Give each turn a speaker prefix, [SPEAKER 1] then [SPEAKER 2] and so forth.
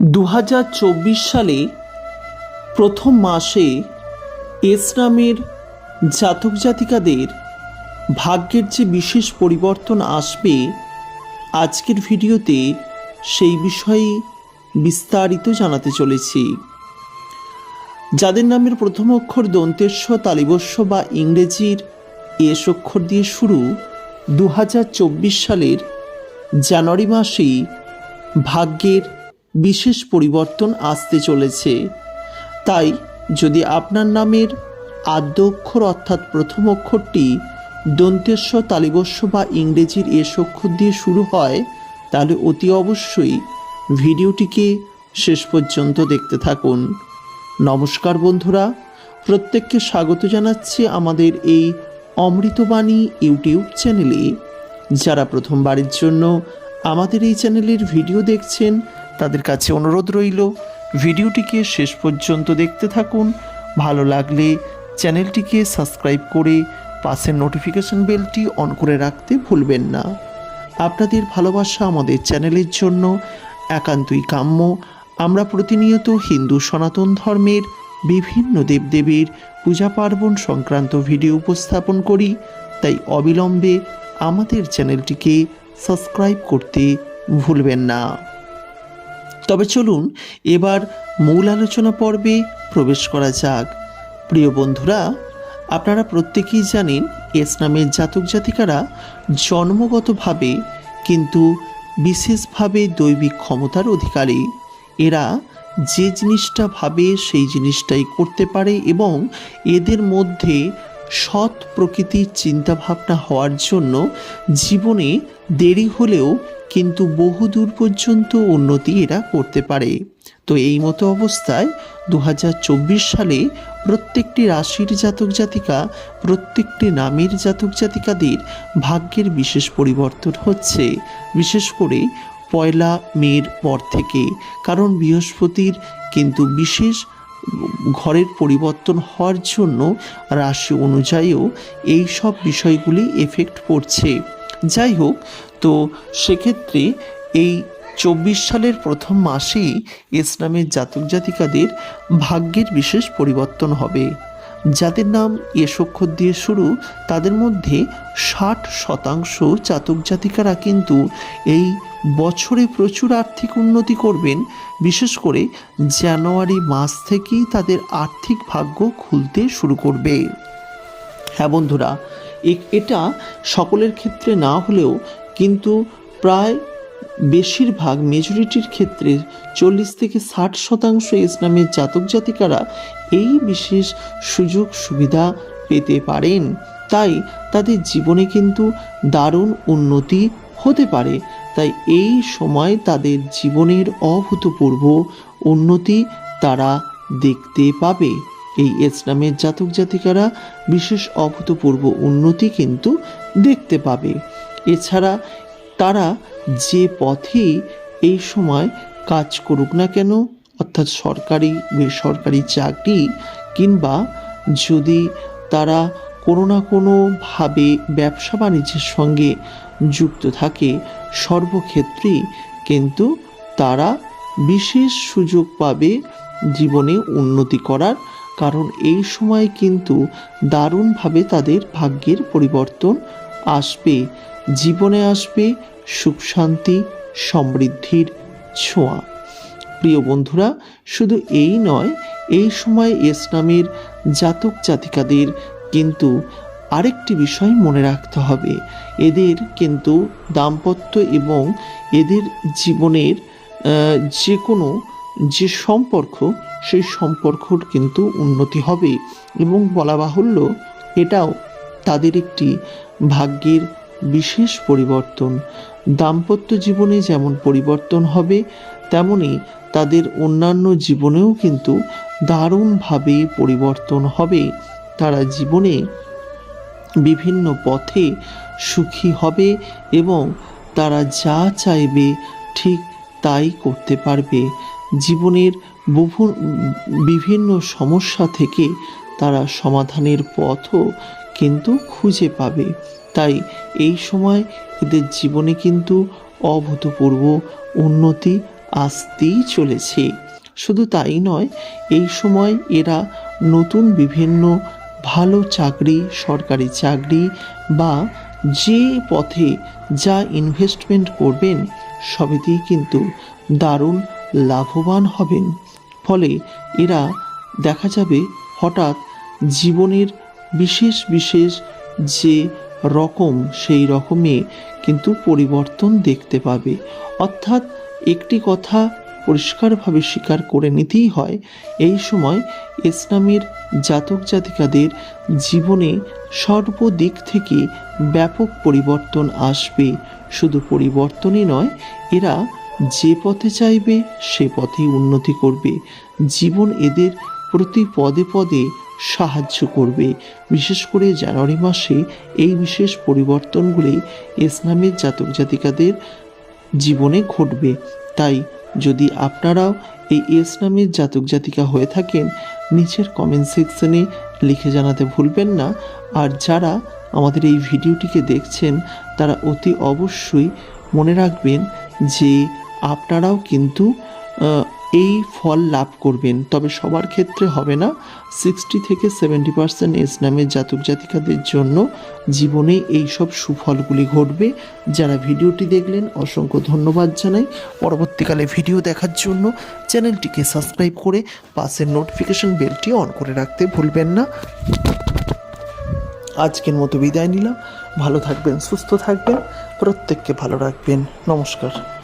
[SPEAKER 1] দু হাজার চব্বিশ সালে প্রথম মাসে এস নামের জাতক জাতিকাদের ভাগ্যের যে বিশেষ পরিবর্তন আসবে, আজকের ভিডিওতে সেই বিষয়ে বিস্তারিত জানাতে চলেছি। যাদের নামের প্রথম অক্ষর দন্তেস্ব তালিবস্য বা ইংরেজির এস অক্ষর দিয়ে শুরু দু হাজার চব্বিশ সালের জানুয়ারি মাসেই ভাগ্যের বিশেষ পরিবর্তন আসতে চলেছে। তাই যদি আপনার নামের আদ্য অক্ষর অর্থাৎ প্রথম অক্ষরটি দন্তেস্ব তালিবস্য বা ইংরেজির এস অক্ষর দিয়ে শুরু হয়, তাহলে অতি অবশ্যই ভিডিওটিকে শেষ পর্যন্ত দেখতে থাকুন। নমস্কার বন্ধুরা, প্রত্যেককে স্বাগত জানাচ্ছি আমাদের এই অমৃতবাণী ইউটিউব চ্যানেলে। যারা প্রথমবারের জন্য আমাদের এই চ্যানেলের ভিডিও দেখছেন তাদের কাছে অনুরোধ রইল, ভিডিওটিকে শেষ পর্যন্ত দেখতে থাকুন। ভালো লাগলে চ্যানেলটিকে সাবস্ক্রাইব করে পাশের নোটিফিকেশন বেলটি অন করে রাখতে ভুলবেন না। আপনাদের ভালোবাসা আমাদের চ্যানেলের জন্য একান্তই কাম্য। আমরা প্রতিনিয়ত হিন্দু সনাতন ধর্মের বিভিন্ন দেবদেবীর পূজা পার্বণ সংক্রান্ত ভিডিও উপস্থাপন করি, তাই অবিলম্বে আমাদের চ্যানেলটিকে সাবস্ক্রাইব করতে ভুলবেন না। তবে চলুন এবার মূল আলোচনা পর্বে প্রবেশ করা যাক। প্রিয় বন্ধুরা, আপনারা প্রত্যেকেই জানেন এস নামের জাতক জাতিকারা জন্মগতভাবে কিন্তু বিশেষভাবে দৈবিক ক্ষমতার অধিকারী। এরা যে জিনিসটা ভাবে সেই জিনিসটাই করতে পারে এবং এদের মধ্যে সৎ প্রকৃতির চিন্তাভাবনা হওয়ার জন্য জীবনে দেরি হলেও কিন্তু বহুদূর পর্যন্ত উন্নতি এরা করতে পারে। তো এই মতো অবস্থায় দু হাজার চব্বিশ সালে প্রত্যেকটি রাশির জাতক জাতিকা, প্রত্যেকটি নামের জাতক জাতিকাদের ভাগ্যের বিশেষ পরিবর্তন হচ্ছে, বিশেষ করে পয়লা মের পর থেকে। কারণ বৃহস্পতির কিন্তু বিশেষ ঘরের পরিবর্তন হওয়ার জন্য রাশি অনুযায়ীও এই সব বিষয়গুলি এফেক্ট পড়ছে। যাই হোক, তো সেক্ষেত্রে এই চব্বিশ সালের প্রথম মাসেই ইসলামের জাতক জাতিকাদের ভাগ্যের বিশেষ পরিবর্তন হবে। যাদের নাম এস অক্ষর দিয়ে শুরু, তাদের মধ্যে ষাট শতাংশ জাতক জাতিকারা কিন্তু এই বছরে প্রচুর আর্থিক উন্নতি করবেন, বিশেষ করে জানুয়ারি মাস থেকেই তাদের আর্থিক ভাগ্য খুলতে শুরু করবে। হ্যাঁ বন্ধুরা এটা সকলের ক্ষেত্রে না হলেও কিন্তু প্রায় বেশিরভাগ মেজরিটির ক্ষেত্রে চল্লিশ থেকে ষাট শতাংশ ইসলামের জাতক জাতিকারা এই বিশেষ সুযোগ সুবিধা পেতে পারেন। তাই তাদের জীবনে কিন্তু দারুণ উন্নতি হতে পারে। তাই এই সময় তাদের জীবনের অভূতপূর্ব উন্নতি তারা দেখতে পাবে। এই ইসলামের জাতক জাতিকারা বিশেষ অভূতপূর্ব উন্নতি কিন্তু দেখতে পাবে। এছাড়া তারা যে পথেই এই সময় কাজ করুক না কেন, অর্থাৎ সরকারি, বেসরকারি চাকরি, কিংবা যদি তারা কোনো না কোনোভাবে ব্যবসা বাণিজ্যের সঙ্গে যুক্ত থাকে সর্বক্ষেত্রেই, কিন্তু তারা বিশেষ সুযোগ পাবে জীবনে উন্নতি করার, কারণ এই সময় কিন্তু দারুণভাবে তাদের ভাগ্যের পরিবর্তন আসবে। জীবনে আসবে সুখ শান্তি, সমৃদ্ধির ছোঁয়া। প্রিয় বন্ধুরা, শুধু এই নয়, এই সময় ইসলামের জাতক জাতিকাদের কিন্তু আরেকটি বিষয় মনে রাখতে হবে। এদের কিন্তু দাম্পত্য এবং এদের জীবনের যে কোনো যে সম্পর্ক, সেই সম্পর্কর কিন্তু উন্নতি হবে এবং বলা বাহুল্য এটাও তাদের একটি ভাগ্যের বিশেষ পরিবর্তন। দাম্পত্য জীবনে যেমন পরিবর্তন হবে, তেমনি তাদের অন্যান্য জীবনেও কিন্তু দারুণভাবে পরিবর্তন হবে। তারা জীবনে বিভিন্ন পথে সুখী হবে এবং তারা যা চাইবে ঠিক তাই করতে পারবে। জীবনের বহু বিভিন্ন সমস্যা থেকে তারা সমাধানের পথও কিন্তু খুঁজে পাবে। তাই এই সময় এদের জীবনে কিন্তু অভূতপূর্ব উন্নতি আসতেই চলেছে। শুধু তাই নয়, এই সময় এরা নতুন বিভিন্ন ভালো চাকরি, সরকারি চাকরি বা যে পথে যা ইনভেস্টমেন্ট করবেন, সবেতেই কিন্তু দারুণ লাভবান হবেন। ফলে এরা দেখা যাবে হঠাৎ জীবনের বিশেষ বিশেষ যে রকম, সেই রকমে কিন্তু পরিবর্তন দেখতে পাবে। অর্থাৎ একটি কথা পরিষ্কারভাবে স্বীকার করে নিতেই হয়, এই সময় ইসলামের জাতক জাতিকাদের জীবনে সর্বদিক থেকে ব্যাপক পরিবর্তন আসবে। শুধু পরিবর্তনই নয়, এরা যে পথে চাইবে, সে পথেই উন্নতি করবে। জীবন এদের প্রতি পদে পদে সাহায্য করবে। বিশেষ করে জানুয়ারি মাসে এই বিশেষ পরিবর্তনগুলি ইসলামের জাতক জাতিকাদের জীবনে ঘটবে। তাই যদি আপনারাও এই এস নামের জাতক জাতিকা হয়ে থাকেন, নিচের কমেন্ট সেকশনে লিখে জানাতে ভুলবেন না। আর যারা আমাদের এই ভিডিওটিকে দেখছেন, তারা অতি অবশ্যই মনে রাখবেন যে আপনারাও কিন্তু এই ফল লাভ করবেন। তবে সবার ক্ষেত্রে হবে না। সিক্সটি থেকে সেভেন্টি পার্সেন্ট ইসলামের জাতক জাতিকাদের জন্য জীবনে এই সব সুফলগুলি ঘটবে। যারা ভিডিওটি দেখলেন, অসংখ্য ধন্যবাদ জানাই। পরবর্তীকালে ভিডিও দেখার জন্য চ্যানেলটিকে সাবস্ক্রাইব করে পাশের নোটিফিকেশন বেলটি অন করে রাখতে ভুলবেন না। আজকের মতো বিদায় নিলাম। ভালো থাকবেন, সুস্থ থাকবেন, প্রত্যেককে ভালো রাখবেন। নমস্কার।